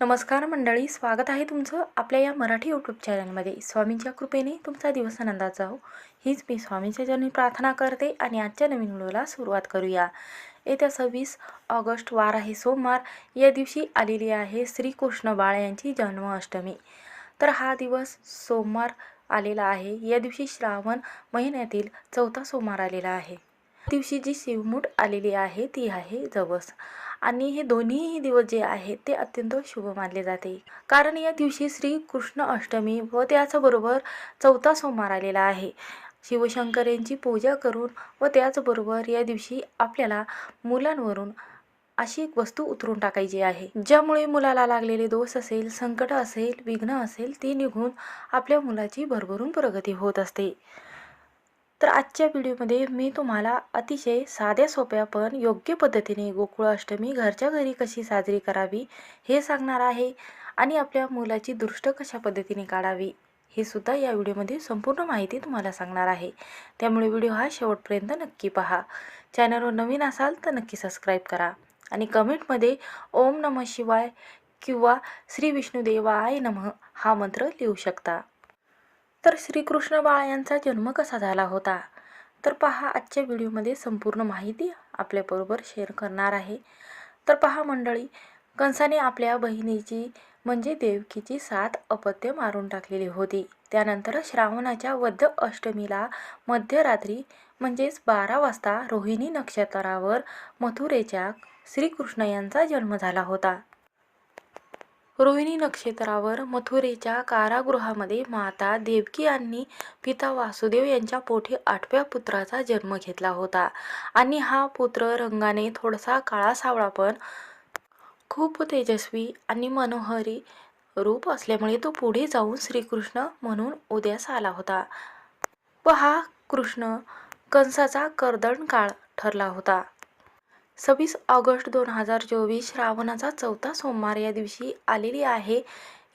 नमस्कार मंडळी स्वागत आहे तुमचं आपल्या या मराठी यूट्यूब चॅनलमध्ये स्वामींच्या कृपेने तुमचा दिवस आनंदात जाओ हो. हीच मी स्वामींच्या जन्मी प्रार्थना करते आणि आजच्या नवीन व्हिडिओला सुरुवात करूया. येत्या सव्वीस ऑगस्ट वार आहे सोमवार. या दिवशी आलेली आहे श्रीकृष्ण बाळ यांची जन्माष्टमी. तर हा दिवस सोमवार आलेला आहे. या दिवशी श्रावण महिन्यातील चौथा सोमवार आलेला आहे. दिवशी जी शिवमूठ आलेली आहे ती आहे जवस. आणि हे दोन्हीही दिवस जे आहेत ते अत्यंत शुभ मानले जाते. कारण या दिवशी श्री कृष्ण अष्टमी व त्याचबरोबर चौथा सोमवार आलेला आहे. शिवशंकर यांची पूजा करून व त्याचबरोबर या दिवशी आपल्याला मुलांवरून अशी एक वस्तू उतरून टाकायची आहे. ज्यामुळे मुलाला लागलेले दोष असेल संकट असेल विघ्न असेल ते निघून आपल्या मुलाची भरभरून प्रगती होत असते. तर आजच्या व्हिडिओमध्ये मी तुम्हाला अतिशय साध्या सोप्या पण योग्य पद्धतीने गोकुळाष्टमी घरच्या घरी कशी साजरी करावी हे सांगणार आहे आणि आपल्या मुलाची दृष्ट कशा पद्धतीने काढावी हे सुद्धा या व्हिडिओमध्ये संपूर्ण माहिती तुम्हाला सांगणार आहे. त्यामुळे व्हिडिओ हा शेवटपर्यंत नक्की पहा. चॅनलवर नवीन असाल तर नक्की सबस्क्राईब करा आणि कमेंटमध्ये ओम नम शिवाय किंवा श्री विष्णुदेवाय नमः हा मंत्र लिहू शकता. तर श्रीकृष्ण बाळ यांचा जन्म कसा झाला होता? तर पहा आजच्या व्हिडिओमध्ये संपूर्ण माहिती आपल्याबरोबर शेअर करणार आहे. तर पहा मंडळी कंसाने आपल्या बहिणीची म्हणजे देवकीची सात अपत्य मारून टाकलेली होती. त्यानंतर श्रावणाच्या वद्य अष्टमीला मध्यरात्री म्हणजेच बारा वाजता रोहिणी नक्षत्रावर मथुरेच्या श्रीकृष्ण यांचा जन्म झाला होता. रोहिणी नक्षत्रावर मथुरेच्या कारागृहामध्ये माता देवकी यांनी पिता वासुदेव यांच्या पोटी आठव्या पुत्राचा जन्म घेतला होता. आणि हा पुत्र रंगाने थोडासा काळा सावळा पण खूप तेजस्वी आणि मनोहरी रूप असल्यामुळे तो पुढे जाऊन श्रीकृष्ण म्हणून उदयास आला होता. व हा कृष्ण कंसाचा कर्दन काळ ठरला होता. सव्वीस ऑगस्ट दोन हजार चोवीस श्रावणाचा चौथा सोमवार या दिवशी आलेली आहे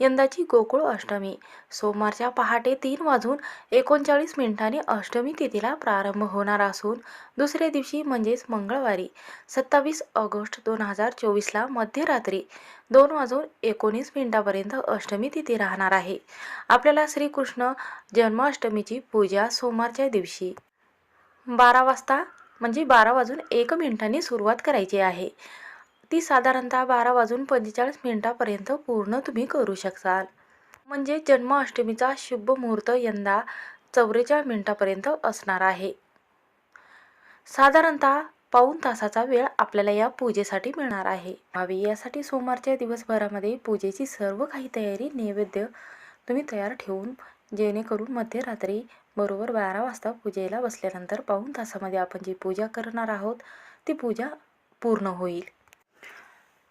यंदाची गोकुळ अष्टमी. सोमवारच्या पहाटे तीन वाजून एकोणचाळीस मिनिटांनी अष्टमी तिथीला प्रारंभ होणार असून दुसऱ्या दिवशी म्हणजेच मंगळवारी सत्तावीस ऑगस्ट दोन हजार चोवीसला मध्यरात्री दोन वाजून एकोणीस मिनिटापर्यंत अष्टमी तिथी राहणार आहे. आपल्याला श्रीकृष्ण जन्माष्टमीची पूजा सोमवारच्या दिवशी. बारा वाजता म्हणजे बारा वाजून एक मिनिटांनी सुरुवात करायची आहे. ती साधारणतः बारा वाजून पंचेचाळीस मिनिटापर्यंत पूर्ण तुम्ही करू शकाल. म्हणजे जन्माष्टमीचा शुभ मुहूर्त यंदा चौवेचाळीस मिनिटापर्यंत असणार आहे. साधारणतः पाऊण तासाचा वेळ आपल्याला या पूजेसाठी मिळणार आहे. भावी यासाठी सोमवारच्या दिवसभरामध्ये पूजेची सर्व काही तयारी नैवेद्य तुम्ही तयार ठेवून जेणेकरून मध्यरात्री बरोबर बारा वाजता पूजेला बसल्यानंतर पाऊण तासामध्ये आपण जी पूजा करणार आहोत ती पूजा पूर्ण होईल.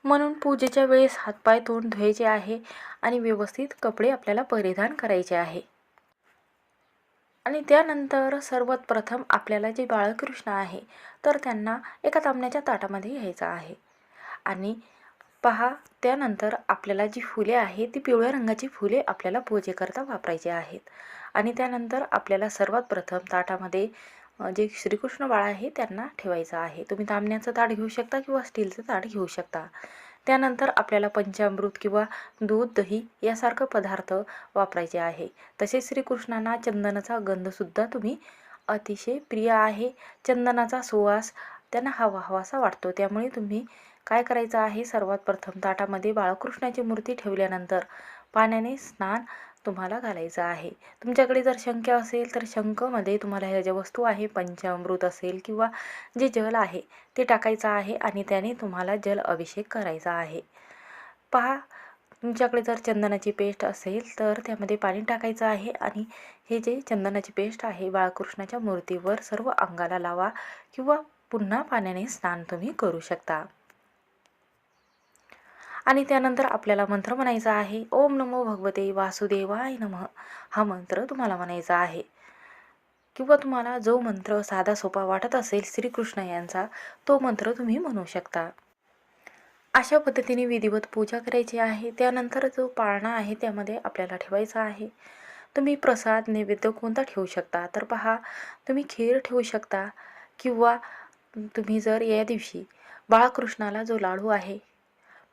म्हणून पूजेच्या वेळेस हातपाय तोंड धुवायचे आहे आणि व्यवस्थित कपडे आपल्याला परिधान करायचे आहे. आणि त्यानंतर सर्वात प्रथम आपल्याला जे बाळकृष्ण आहे तर त्यांना एका तांबण्याच्या ताटामध्ये घ्यायचं आहे. आणि पहा त्यानंतर आपल्याला जी फुले आहेत ती पिवळ्या रंगाची फुले आपल्याला पूजेकरता वापरायची आहेत. आणि त्यानंतर आपल्याला सर्वात प्रथम ताटामध्ये जे श्रीकृष्ण बाळ आहे त्यांना ठेवायचं आहे. तुम्ही तांबण्याचं ताट घेऊ शकता किंवा स्टीलचं ताट घेऊ शकता. त्यानंतर आपल्याला पंचामृत किंवा दूध दही यासारखं पदार्थ वापरायचे आहे. तसेच श्रीकृष्णांना चंदनाचा गंधसुद्धा तुम्ही अतिशय प्रिय आहे. चंदनाचा सुवास त्यांना हवा हवासा वाटतो. त्यामुळे तुम्ही काय करायचं आहे? सर्वात प्रथम ताटामध्ये बाळकृष्णाची मूर्ती ठेवल्यानंतर पाण्याने स्नान तुम्हाला घालायचं आहे. तुमच्याकडे जर शंख असेल तर शंखमध्ये तुम्हाला ह्या ज्या वस्तू आहे पंचामृत असेल किंवा जे जल आहे ते टाकायचं आहे आणि त्याने तुम्हाला जल अभिषेक करायचा आहे. पहा तुमच्याकडे जर चंदनाची पेस्ट असेल तर त्यामध्ये पाणी टाकायचं आहे आणि हे जे चंदनाची पेस्ट आहे बाळकृष्णाच्या मूर्तीवर सर्व अंगाला लावा किंवा पुन्हा पाण्याने स्नान तुम्ही करू शकता. आणि त्यानंतर आपल्याला मंत्र म्हणायचा आहे. ओम नमो भगवते वासुदेवाय नमः. हा मंत्र तुम्हाला म्हणायचा आहे. किंवा तुम्हाला जो मंत्र साधा सोपा वाटत असेल श्रीकृष्ण यांचा तो मंत्र तुम्ही म्हणू शकता. अशा पद्धतीने विधिवत पूजा करायची आहे. त्यानंतर जो पाळणा आहे त्यामध्ये आपल्याला ठेवायचा आहे. तुम्ही प्रसाद नैवेद्य कोणता ठेवू शकता? तर पहा तुम्ही खीर ठेवू शकता किंवा तुम्ही जर या दिवशी बाळकृष्णाला जो लाडू आहे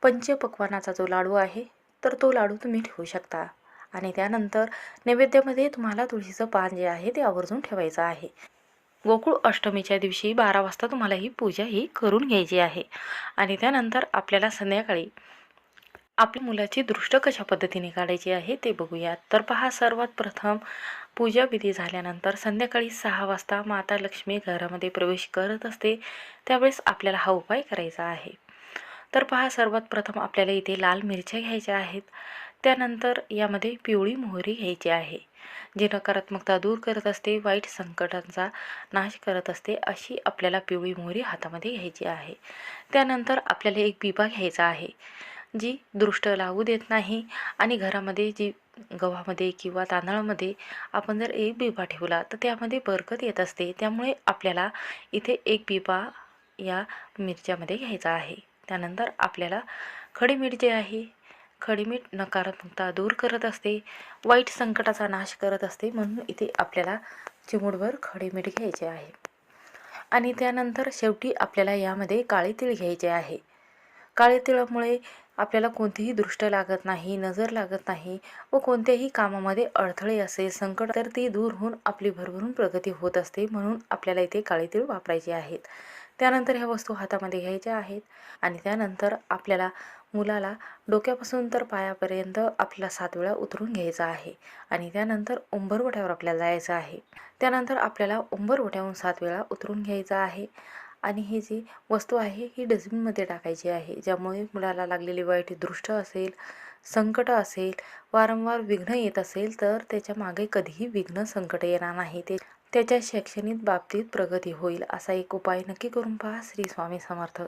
पंचपक्वानाचा जो लाडू आहे तर तो लाडू तुम्ही ठेवू शकता. आणि त्यानंतर नैवेद्यामध्ये तुम्हाला तुळशीचं पान जे आहे ते आवर्जून ठेवायचं आहे. गोकुळ अष्टमीच्या दिवशी बारा वाजता तुम्हाला ही पूजा ही करून घ्यायची आहे. आणि त्यानंतर आपल्याला संध्याकाळी आपल्या मुलाची दृष्ट कशा पद्धतीने काढायची आहे ते बघूयात. तर पहा सर्वात प्रथम पूजाविधी झाल्यानंतर संध्याकाळी सहा वाजता माता लक्ष्मी घरामध्ये प्रवेश करत असते. त्यावेळेस आपल्याला हा उपाय करायचा आहे. तर पहा सर्वात प्रथम आपल्याला इथे लाल मिरच्या घ्यायच्या आहेत. त्यानंतर यामध्ये पिवळी मोहरी घ्यायची आहे. जी नकारात्मकता दूर करत असते वाईट संकटांचा नाश करत असते अशी आपल्याला पिवळी मोहरी हातामध्ये घ्यायची आहे. त्यानंतर आपल्याला एक बिबा घ्यायचा आहे. जी दृष्ट लागू देत नाही आणि घरामध्ये जी गव्हामध्ये किंवा तांदळामध्ये आपण जर एक बिबा ठेवला तर त्यामध्ये बरकत येत असते. त्यामुळे आपल्याला इथे एक बिबा या मिरच्यामध्ये घ्यायचा आहे. त्यानंतर आपल्याला खडे मीठ जे आहे खडी मीठ नकारात्मकता दूर करत असते वाईट संकटाचा नाश करत असते म्हणून इथे आपल्याला चिमूडभर खडीमीठ घ्यायचे आहे. आणि त्यानंतर शेवटी आपल्याला यामध्ये काळे तीळ घ्यायचे आहे. काळे तिळामुळे आपल्याला कोणतीही दृष्ट लागत नाही नजर लागत नाही व कोणत्याही कामामध्ये अडथळे असे संकट तर ती दूर होऊन आपली भरभरून प्रगती होत असते म्हणून आपल्याला इथे काळीतीळ वापरायचे आहेत. त्यानंतर ह्या वस्तू हातामध्ये घ्यायच्या आहेत आणि त्यानंतर आपल्याला मुलाला डोक्यापासून तर पायापर्यंत आपला सात वेळा उतरून घ्यायचा आहे आणि त्यानंतर उंबरवट्यावर आपल्याला जायचं आहे. त्यानंतर आपल्याला उंबरवट्याहून सात वेळा उतरून घ्यायचं आहे. आणि हे जी वस्तू आहे ही डस्टबिनमध्ये टाकायची आहे ज्यामुळे मुलाला लागलेली वाईट दृष्ट असेल संकट असेल वारंवार विघ्न येत असेल तर त्याच्यामागे कधीही विघ्न संकट येणार नाही. ते त्याच्या शैक्षणिक बाबतीत प्रगती होईल असा एक उपाय नक्की करून पहा. श्री स्वामी समर्थ.